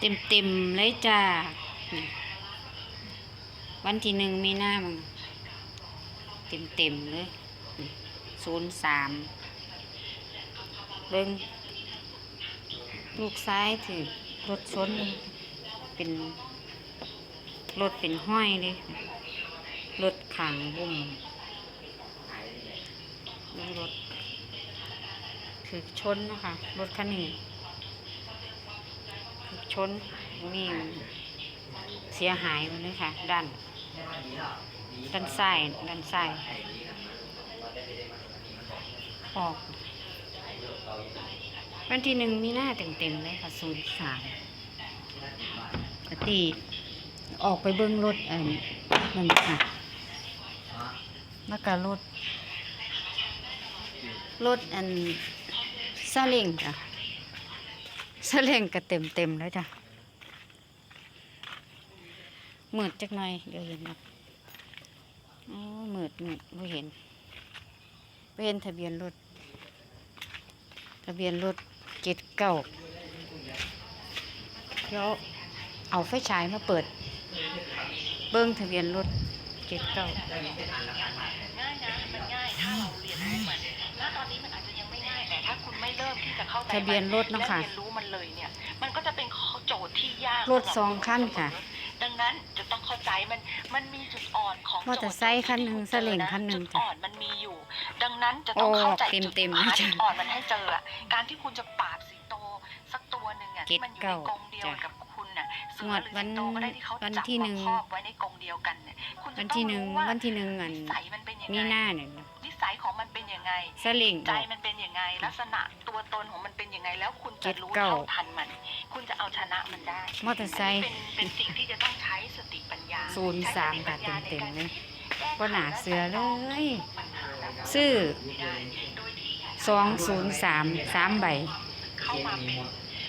เต็มเต็มเลยจ้า วันที่หนึ่งมีหน้ามึงเต็มเต็มเลยศูนย์สามเบิ้งลูกซ้ายถือรถชนเป็นรถเป็นห้อยเลยรถขางบุ่มรถถือชนนะคะรถคันนี้ นนี่เสียหายหมดเลยค่ะ ด้าน ด้านซ้ายด้านซ้ายออก วันที่หนึ่งมีหน้าเต็มๆเลยค่ะศูนย์สามปกติออกไปเบิ้งรถอันนั่นค่ะแล้วก็รถรถอันซาเล้งจ้ะ ซาเล้งก็เต็มเต็มแล้วจ้ะมืดจักหน่อยเดี๋ยวเห็นนะโอ้มืดมืดไม่เห็นไม่เห็นทะเบียนรถ ทะเบียนรถเจ็ดเก้าเดี๋ยวเอาไฟฉายมาเปิด เบิ้งทะเบียนรถเจ็ดเก้าง่ายนะมันง่ายถ้าเราเรียนรู้มันณตอนนี้มันอาจจะยังไม่ง่าย แต่ถ้าคุณไม่ เริ่มที่จะเข้าใจทะเบียนรถเนอะและค่ะเรียนรู้มันเลยเนี่ย มันก็จะเป็นโจทย์ที่ยากรถสองคันค่ะ ดังนั้นจะต้องเข้าใจมันมันมีจุดอ่อนของมอเตอร์ไซค์คันหนึ่งโจทย์ซาเล้งคันหนึ่งจุดจ้ะอ่อนมันมีอยู่ ดังนั้นจะต้องเข้าใจโอ้จุดเต็มๆหานะจ๊ะจุดอ่อนมันให้เจออะการที่คุณจะปราบสิงโตสักตัวหนึ่งอะที่มันอยู่ในเจ็ดกเก้ารงเดียวจ้ะกับคุณน่ะเสืงอวดหรือวัสินงโตก็ได้ที่เขาวันจับที่หมานึ่งครอบไว้ในกรงเดียวกันเนี่ยคุณจะวันต้อที่งหนึ่งรู้ว่าวันที่หนึ่งอัน นิสัยมันเป็นยังมีไงหน้าเนี่ยนิ สัยของมันเป็นยังไงซาเล้งใจออกมันเป็นยังไง ลักษณะตัวตนของมันเป็นยังไง แล้วคุณเจ็จะดรู้เก้าเท่าทันมัน คุณจะเอาชนะมันได้มอเตอร์ไซค์นนี้เป็นเป็นสิ่งที่จะต้องใช้สติปัญญาศูนย์สามใช้ค่ะติปัญญาเต็มๆเลยในการก็หนาเสือเลยปัญหาและซื้อได้โดยที่สองศูนย์สามสามใบเข้ามาเป็น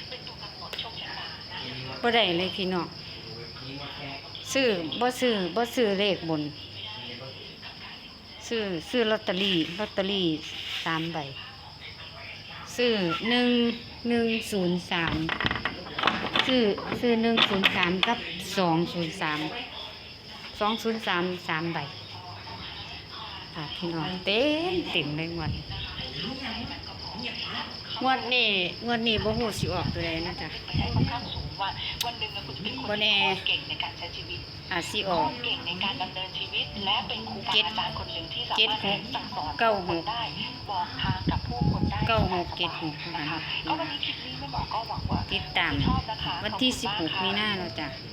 เป็นตัวกำหนดโชคชะตาบ่ได้เลยพี่น้องซื้อบ่ซื้อบ่ซื้อเลขบน ซื้อซื้อลอตเตอรี่ลอตเตอรี่สามใบ ซื้อหนึ่งหนึ่งศูนย์สามซื้อซื้อหนึ่งศูนย์สามกับสองศูนย์สามสองศูนย์สามสามใบค่ะพี่น้องเต็มเต็มเลยงวดงวดนี้งวดนี้บ่ฮู้สิออกตัวใดนะจ๊ะ มันใช้ค่อนข้างสูงว่าวันหนึ่งอะคุณจะเป็นคนบ่แน่ที่เก่งในการใช้ชีวิตอาจสิอก็อกเก่งในการดำเนินชีวิต และเป็นครูบาเจ็ดอาจารย์คนหนึ่งที่สาเจ็ดมารถหกสั่งสอนเก้าหผู้กคนได้บอกทางกับผู้คนได้เก้าหกสบายๆเจ็ดหกนะคะนะคะก็วันนี้คลิปนี้ไม่บอกก็หวังว่าติดตามชอบนะคะวันที่ขอบคุณมาก16มีนาค่ะเราจ้ะค